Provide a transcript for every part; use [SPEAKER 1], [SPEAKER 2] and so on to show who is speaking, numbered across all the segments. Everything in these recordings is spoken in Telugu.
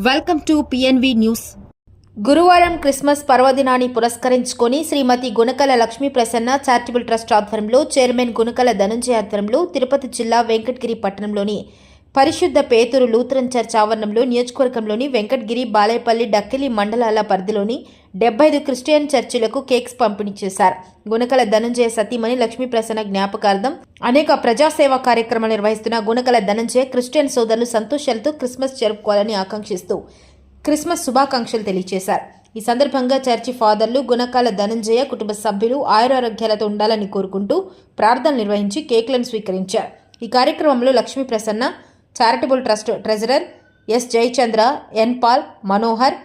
[SPEAKER 1] వెల్కమ్ టు పిఎన్వి న్యూస్ గురువారం క్రిస్మస్ పర్వదినాన్ని పురస్కరించుకొని శ్రీమతి గుణకల లక్ష్మీ ప్రసన్న చారిటబుల్ ట్రస్ట్ ఆధ్వర్యంలో చైర్మన్ గుణకల ధనుంజయ ఆధ్వర్యంలో తిరుపతి జిల్లా వెంకటగిరి పట్టణంలోని పరిశుద్ధ పేతురు లూథరన్ చర్చ్ ఆవరణంలో నియోజకవర్గంలోని వెంకటగిరి బాలేపల్లి డక్కిలి మండలాల పరిధిలోని డెబ్బై ఐదు క్రిస్టియన్ చర్చిలకు కేక్స్ పంపిణీ చేశారు. గుణకల ధనంజయ సతీమణి లక్ష్మీ ప్రసన్న జ్ఞాపకార్థం అనేక ప్రజాసేవా కార్యక్రమాలు నిర్వహిస్తున్న గుణకల ధనంజయ క్రిస్టియన్ సోదరులు సంతోషాలతో క్రిస్మస్ జరుపుకోవాలని ఆకాంక్షిస్తూ క్రిస్మస్ శుభాకాంక్షలు తెలియజేశారు. ఈ సందర్భంగా చర్చి ఫాదర్లు గుణకాల ధనంజయ కుటుంబ సభ్యులు ఆయురారోగ్యాలతో ఉండాలని కోరుకుంటూ ప్రార్థనలు నిర్వహించి కేక్లను స్వీకరించారు. ఈ కార్యక్రమంలో Lakshmi Prasanna charitable trust treasurer S Jayachandra N Paul Manohar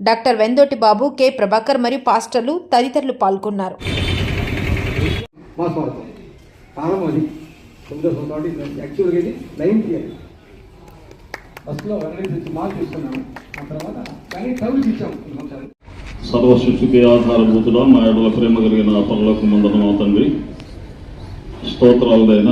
[SPEAKER 1] doctor Vendoti Babu K Prabhakar మరియు పాస్టర్లు తదితరులు పాల్గొన్నారు.
[SPEAKER 2] సర్వ సృష్టికి ఆధారభూతుడా మా ఎడల ప్రేమ కలిగిన పనులకు తండ్రి. స్తోత్రాలదైన.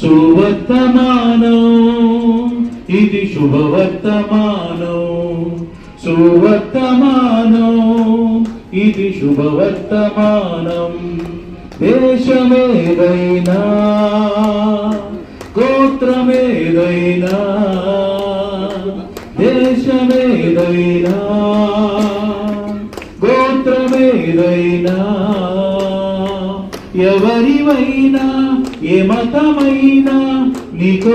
[SPEAKER 3] సువర్తమానం ఇది శుభవర్తమానం. సువర్తమానం ఇది శుభవర్తమానం. దేశమేదైనా గోత్రమేదైనా. దేశమేదైనా గోత్రమేదైనా ఎవరివైనా ఏ మతమైనా నీకు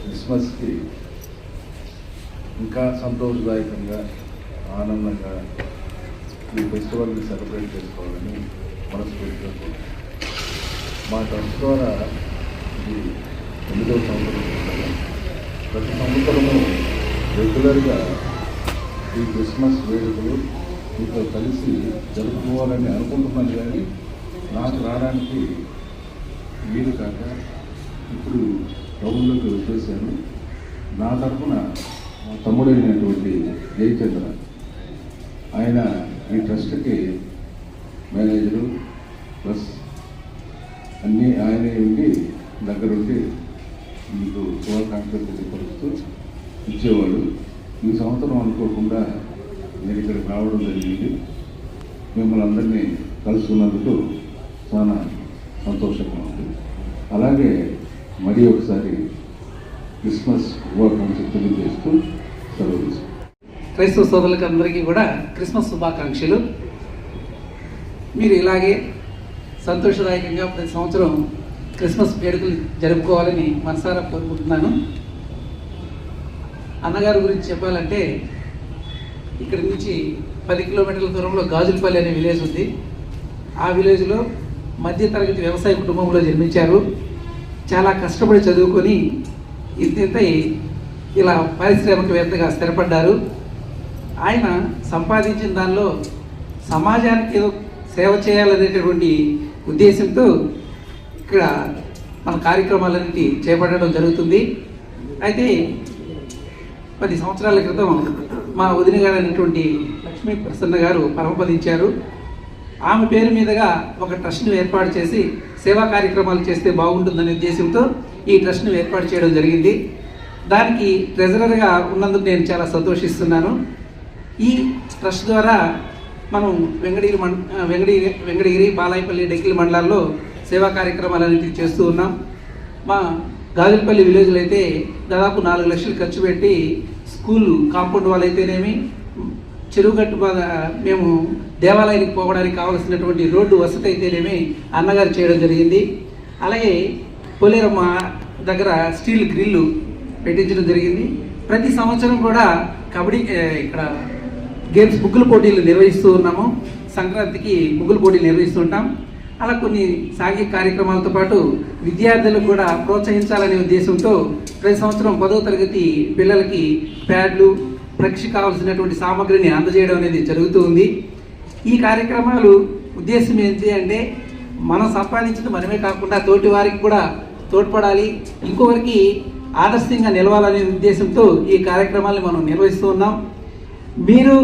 [SPEAKER 4] క్రిస్మస్కి ఇంకా సంతోషదాయకంగా ఆనందంగా ఈ ఫెస్టివల్ని సెలబ్రేట్ చేసుకోవాలని మనస్ఫూర్తిగా కోరుతున్నాను మా ట్రస్ట్ ద్వారా ఇది ఎనిమిదవ సంవత్సరం ప్రతి సంవత్సరము రెగ్యులర్గా ఈ క్రిస్మస్ వేడుకలు మీతో కలిసి జరుపుకోవాలని అనుకుంటున్నాను కానీ నాకు రావడానికి వీలు కాక ఇప్పుడు టౌన్లోకి వచ్చేసాను. నా తరఫున తమ్ముడైనటువంటి జయచంద్ర ఆయన ఈ ట్రస్ట్కి మేనేజరు ప్లస్ అన్నీ ఆయనే ఉండి దగ్గరుండి మీకు శుభాకాంక్షలు తెలియపరుస్తూ ఇచ్చేవాడు. ఈ సంవత్సరం అనుకోకుండా నేను ఇక్కడికి రావడం జరిగింది. మిమ్మల్ని అందరినీ కలుసుకున్నందుకు చాలా సంతోషంగా ఉంది. అలాగే మరి ఒకసారి క్రిస్మస్ శుభాకాంక్షలు తెలియజేస్తూ సెలవు
[SPEAKER 5] క్రైస్తవ సోదరులకు అందరికీ కూడా క్రిస్మస్ శుభాకాంక్షలు. మీరు ఇలాగే సంతోషదాయకంగా ప్రతి సంవత్సరం క్రిస్మస్ వేడుకలు జరుపుకోవాలని మనసారా కోరుకుంటున్నాను. అన్నగారి గురించి చెప్పాలంటే ఇక్కడి నుంచి పది కిలోమీటర్ల దూరంలో గాజులపల్లి అనే విలేజ్ ఉంది. ఆ విలేజ్లో మధ్యతరగతి వ్యవసాయ కుటుంబంలో జన్మించారు. చాలా కష్టపడి చదువుకొని ఇంతింతై ఇలా పారిశ్రామికవేత్తగా స్థిరపడ్డారు. ఆయన సంపాదించిన దానిలో సమాజానికి ఏదో సేవ చేయాలనేటటువంటి ఉద్దేశంతో ఇక్కడ మన కార్యక్రమాలన్నిటి చేపట్టడం జరుగుతుంది. అయితే పది సంవత్సరాల క్రితం మా వదిన గారు అయినటువంటి లక్ష్మీ ప్రసన్న గారు పరమపదించారు. ఆమె పేరు మీదుగా ఒక ట్రస్ట్ను ఏర్పాటు చేసి సేవా కార్యక్రమాలు చేస్తే బాగుంటుందనే ఉద్దేశంతో ఈ ట్రస్ట్ను ఏర్పాటు చేయడం జరిగింది. దానికి ట్రెజరర్గా ఉన్నందుకు నేను చాలా సంతోషిస్తున్నాను. ఈ ట్రస్ట్ ద్వారా మనం వెంకటగిరి మం వెంకటగిరి వెంకటగిరి బాలాయపల్లి డెక్కిలి మండలాల్లో సేవా కార్యక్రమాలు అనేవి చేస్తూ ఉన్నాం. మా గాజులపల్లి విలేజ్లో అయితే దాదాపు నాలుగు లక్షలు ఖర్చు పెట్టి స్కూల్ కాంపౌండ్ వాళ్ళు అయితేనేమి చెరువుగట్టు బాధ మేము దేవాలయానికి పోవడానికి కావలసినటువంటి రోడ్డు వసతి అయితేనేమి అన్నగారు చేయడం జరిగింది. అలాగే పోలేరమ్మ దగ్గర స్టీల్ గ్రిల్లు పెట్టించడం జరిగింది. ప్రతి సంవత్సరం కూడా కబడ్డీ ఇక్కడ గేమ్స్ ముగ్గుల పోటీలు నిర్వహిస్తూ ఉన్నాము. సంక్రాంతికి ముగ్గుల పోటీలు నిర్వహిస్తుంటాం అలా కొన్ని సాంఘిక కార్యక్రమాలతో పాటు విద్యార్థులకు కూడా ప్రోత్సహించాలనే ఉద్దేశంతో ప్రతి సంవత్సరం పదో తరగతి పిల్లలకి ప్యాడ్లు పరీక్ష కావాల్సినటువంటి సామాగ్రిని అందజేయడం అనేది జరుగుతూ ఉంది ఈ కార్యక్రమాలు ఉద్దేశం ఏంటి అంటే మనం సంపాదించింది మనమే కాకుండా తోటి వారికి కూడా తోడ్పడాలి ఇంకొకరికి ఆదర్శంగా నిలవాలనే ఉద్దేశంతో ఈ కార్యక్రమాన్ని మనం నిర్వహిస్తూ ఉన్నాం. మీరు